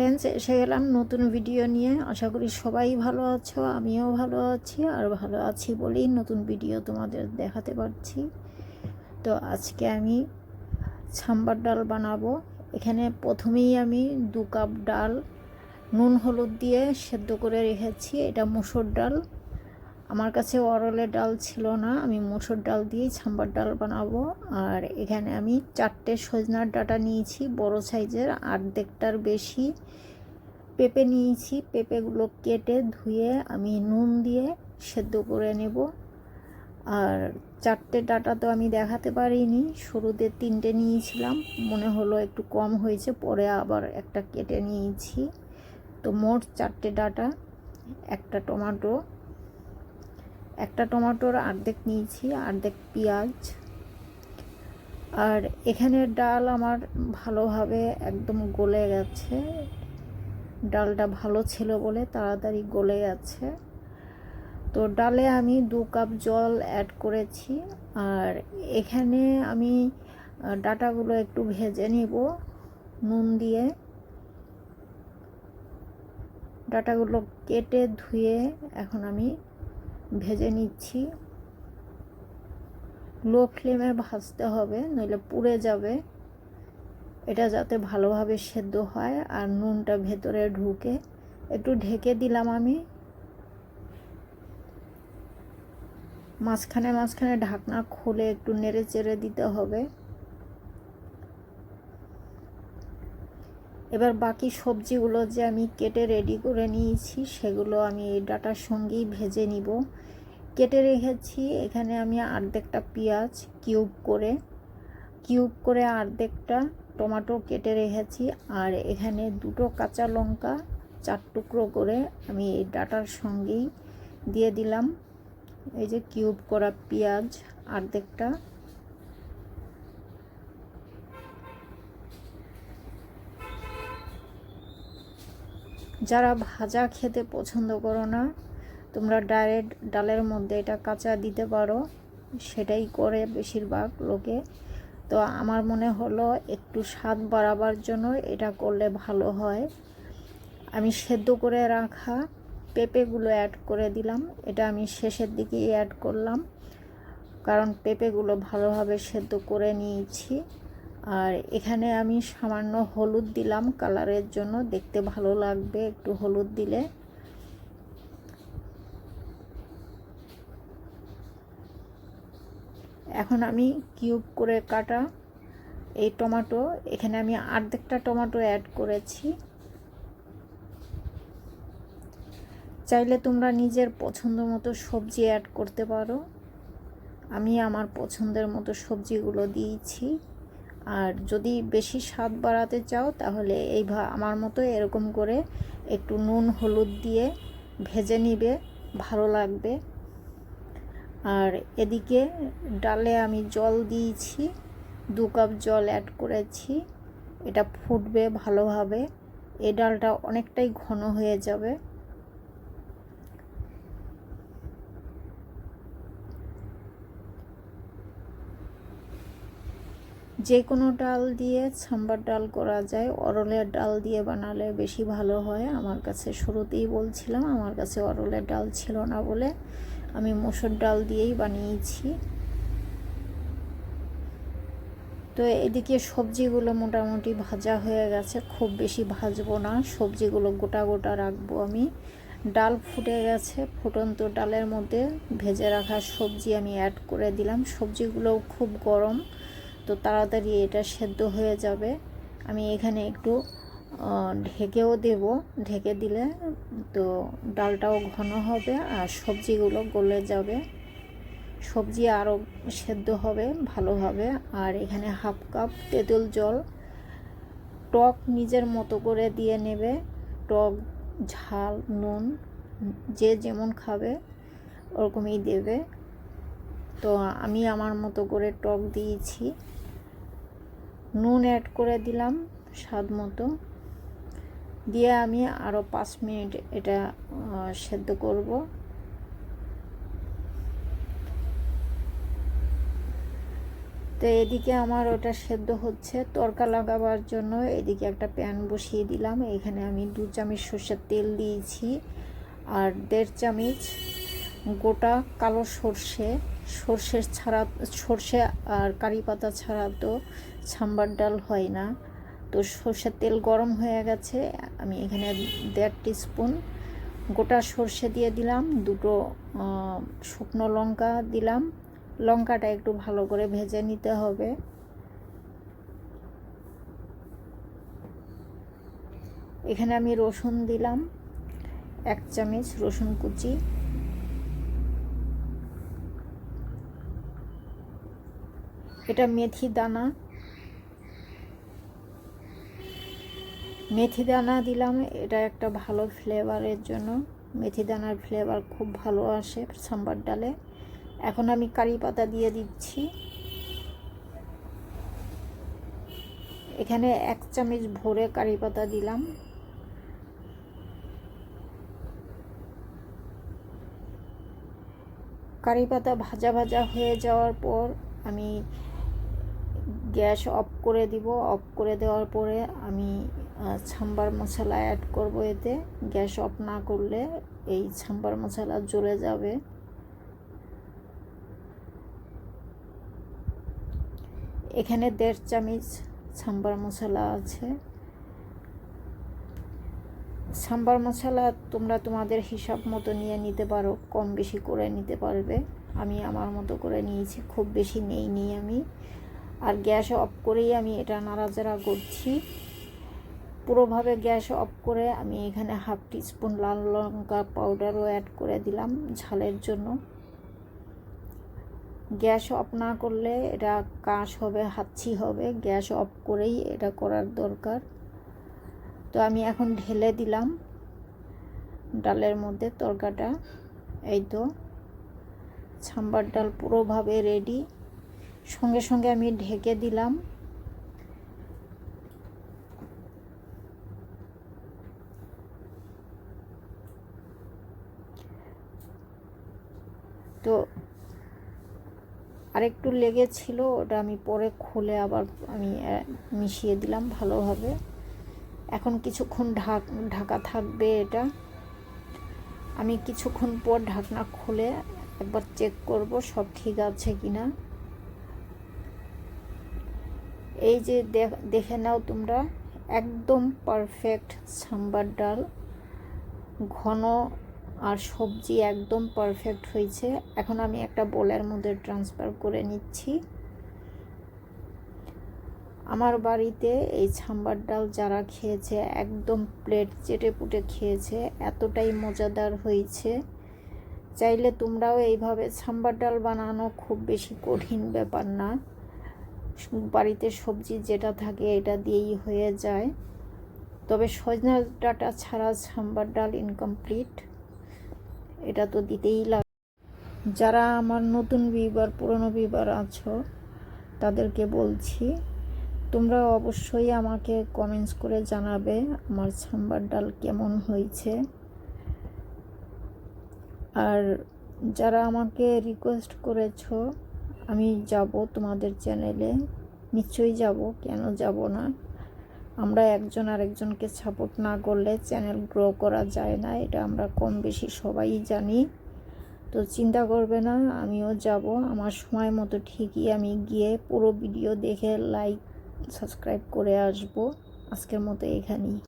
Friends এসে গেলাম নতুন ভিডিও নিয়ে। আশা করি সবাই ভালো আছো, আমিও ভালো আছি, আর ভালো আছি বলেই নতুন ভিডিও তোমাদের দেখাতে পারছি। তো আজকে আমি সাম্বার ডাল বানাবো। এখানে প্রথমেই আমি দু কাপ ডাল, নুন হলুদ দিয়ে সেদ্ধ করে রেখেছি। এটা মুসুর ডাল। আমার কাছে অরলের ডাল ছিল না, আমি মুসুর ডাল দিয়েই সাম্বার ডাল বানাবো। আর এখানে আমি চারটে সজনার ডাটা নিয়েছি, বড় সাইজের, আর্ধেকটার বেশি পেঁপে নিয়েছি। পেঁপেগুলো কেটে ধুয়ে আমি নুন দিয়ে সেদ্ধ করে নেব। আর চারটে ডাটা তো আমি দেখাতে পারিনি শুরুতে তিনটে নিয়েছিলাম, মনে হলো একটু কম হয়েছে, পরে আবার একটা কেটে নিয়েছি। তো মোট চারটে ডাটা, একটা টমেটো একটা টমেটোর অর্ধেক নিয়েছি অর্ধেক পেঁয়াজ। আর এখানে ডাল আমার ভালোভাবে একদম গলে গেছে। ডালটা ভালো ছিল বলে তাড়াতাড়ি গলে গেছে। তো ডালে আমি দু কাপ জল অ্যাড করেছি। আর এখানে আমি ডাটাগুলো একটু ভেজে নিব নুন দিয়ে। ডাটাগুলো কেটে ধুয়ে এখন আমি ভেজে নিচ্ছি। লো ফ্লেমে ভাজতে হবে, নইলে পুড়ে যাবে। এটা যাতে ভালোভাবে সেদ্ধ হয় আর নুনটা ভেতরে ঢুকে। একটু ঢেকে দিলাম আমি। মাঝখানে মাঝখানে ঢাকনা খুলে একটু নেড়ে চেড়ে দিতে হবে। এবার বাকি সবজিগুলো যে আমি কেটে রেডি করে নিয়েছি, সেগুলো আমি এই ডাটার সঙ্গেই ভেজে নিব। কেটে রেখেছি, এখানে আমি অর্ধেকটা পেঁয়াজ কিউব করে কিউব করে অর্ধেকটা টমেটো কেটে রেখেছি। আর এখানে দুটো কাঁচা লঙ্কা চার টুকরো করে আমি এই ডাটার সঙ্গেই দিয়ে দিলাম। এই যে কিউব করা পেঁয়াজ অর্ধেকটা যারা ভাজা খেতে পছন্দ করো না, তোমরা ডাইরেক্ট ডালের মধ্যে এটা কাঁচা দিতে পারো, সেটাই করে বেশিরভাগ লোকে। তো আমার মনে হলো একটু স্বাদ বাড়াবার জন্য এটা করলে ভালো হয়। আমি সেদ্ধ করে রাখা পেঁপেগুলো অ্যাড করে দিলাম, এটা আমি শেষের দিকে অ্যাড করলাম, কারণ পেঁপেগুলো ভালোভাবে সেদ্ধ করে নিয়েছি। আর এখানে আমি সামান্য হলুদ দিলাম কালারের জন্য। দেখতে ভালো লাগবে একটু হলুদ দিলে। এখন আমি কিউব করে কাটা এই টমেটো। এখানে আমি অর্ধেকটা টমেটো অ্যাড করেছি। চাইলে তোমরা নিজের পছন্দ মতো সবজি অ্যাড করতে পারো। আমি আমার পছন্দের মতো সবজিগুলো দিয়েছি। আর যদি বেশি স্বাদ বাড়াতে চাও, তাহলে এই আমার মতো এরকম করে একটু নুন, হলুদ দিয়ে ভেজে নিবে, ভালো লাগবে। আর এদিকে ডালে আমি জল দিয়েছি, দু কাপ জল অ্যাড করেছি, এটা ফুটবে ভালোভাবে। এই ডালটা অনেকটাই ঘন হয়ে যাবে। যে কোনো ডাল দিয়ে সাম্বার ডাল করা যায়, অরলের ডাল দিয়ে বানালে বেশি ভালো হয়। আমার কাছে শুরুতেই বলছিলাম, আমার কাছে অরলের ডাল ছিল না বলে আমি মসুর ডাল দিয়েই বানিয়েছি। তো এদিকে সবজিগুলো মোটামুটি ভাজা হয়ে গেছে, খুব বেশি ভাজবো না, সবজিগুলো গোটা গোটা রাখব আমি। ডাল ফুটে গেছে, ফুটন্ত ডালের মধ্যে ভেজে রাখা সবজি আমি অ্যাড করে দিলাম। সবজিগুলো খুব গরম তো তাড়াতাড়ি এটা সেদ্ধ হয়ে যাবে। আমি এখানে একটু ঢেকেও দেব। ঢেকে দিলে তো ডালটাও ঘন হবে আর সবজিগুলো গলে যাবে। সবজি আরও সেদ্ধ হবে ভালোভাবে আর এখানে হাফ কাপ তেঁতুল জল টক নিজের মতো করে দিয়ে নেবে। টক, ঝাল, নুন, যে যেমন খাবে ওরকমই দেবে। তো আমি আমার মতো করে টক দিয়েছি। নুন অ্যাড করে দিলাম স্বাদ মতো। দিয়ে আমি আরও পাঁচ মিনিট এটা সেদ্ধ করব। তো এদিকে আমার ওটা সেদ্ধ হচ্ছে। তরকা লাগাবার জন্য এদিকে একটা প্যান বসিয়ে দিলাম। এখানে আমি দু চামচ সর্ষের তেল দিয়েছি। আর দেড় চামচ গোটা কালো সর্ষে। সর্ষের ছাড়া, সর্ষে আর কারি পাতা ছাড়া তো সাম্বার ডাল হয় না। তো সর্ষের তেল গরম হয়ে গেছে। আমি এখানে দেড় স্পুন গোটা সর্ষে দিয়ে দিলাম, দুটো শুকনো লঙ্কা দিলাম। লঙ্কাটা একটু ভালো করে ভেজে নিতে হবে। এখানে আমি রসুন দিলাম, এক চামচ রসুন কুচি। এটা মেথি দানা। মেথি দানা দিলাম, এটা একটা ভালো ফ্লেভারের জন্য। মেথি দানার ফ্লেভার খুব ভালো আসে সাম্বার ডালে। এখন আমি কারি পাতা দিয়ে দিচ্ছি। এখানে এক চামচ ভরে কারি পাতা দিলাম। কারি পাতা ভাজা ভাজা হয়ে যাওয়ার পর আমি গ্যাস অফ করে দিব। অফ করে দেওয়ার পরে আমি সাম্বার মশলা অ্যাড করব এতে। গ্যাস অফ না করলে এই সাম্বার মশলা জ্বলে যাবে। এখানে দেড় চামচ সাম্বার মশলা আছে। সাম্বার মশলা তোমরা তোমাদের হিসাব মতো নিয়ে নিতে পারো, কম বেশি করে নিতে পারবে। আমি আমার মতো করে নিয়েছি, খুব বেশি নেই নি আমি। আর গ্যাস অফ করেই আমি এটা নাড়াচাড়া করছি। পুরোভাবে গ্যাস অফ করে আমি এখানে হাফ টিস্পুন লাল লঙ্কা পাউডারও অ্যাড করে দিলাম ঝালের জন্য। গ্যাস অফ না করলে এটা কাশ হবে হাচ্ছি হবে। গ্যাস অফ করেই এটা করার দরকার। তো আমি এখন ঢেলে দিলাম ডালের মধ্যে তরকাটা। এই তো, সাম্বার ডাল পুরোভাবে রেডি সঙ্গে সঙ্গে আমি ঢেকে দিলাম। তো আরেকটু লেগেছিল, ওটা আমি পরে খুলে আবার আমি মিশিয়ে দিলাম ভালোভাবে। এখন কিছুক্ষণ ঢাক, ঢাকা থাকবে এটা। আমি কিছুক্ষণ পর ঢাকনা খুলে একবার চেক করব সব ঠিক আছে কি না এই যে দেখে নাও তোমরা, একদম পারফেক্ট সাম্বার ডাল। ঘন আর সবজি একদম পারফেক্ট হয়েছে। এখন আমি একটা বোলের মধ্যে ট্রান্সফার করে নিচ্ছি। আমার বাড়িতে এই ছাম্বার ডাল যারা খেয়েছে, একদম প্লেট চেটে পুটে খেয়েছে, এতটাই মজাদার হয়েছে। চাইলে তোমরাও এইভাবে ছাম্বার ডাল বানানো খুব বেশি কঠিন ব্যাপার না। বাড়িতে সবজি যেটা থাকে এটা দিয়েই হয়ে যায়। তবে সজনা ডাটা ছাড়া সাম্বার ডাল ইনকমপ্লিট এটা তো দিতেই লাগে যারা আমার নতুন বিবার পুরনো বিবার আছো, তাদেরকে বলছি, তোমরা অবশ্যই আমাকে কমেন্টস করে জানাবে আমার সাম্বার ডাল কেমন হয়েছে। আর যারা আমাকে রিকোয়েস্ট করেছ আমি যাব তোমাদের চ্যানেলে। নিশ্চয়ই যাব, কেন যাব না? আমরা একজন আরেকজনকে সাপোর্ট না করলে চ্যানেল গ্রো করা যায় না, এটা আমরা কম বেশি সবাই জানি। তো চিন্তা করবে না, আমিও যাব। আমার সময় মতো ঠিকই আমি গিয়ে পুরো ভিডিও দেখে লাইক সাবস্ক্রাইব করে আসব। আজকের মতো এখানেই।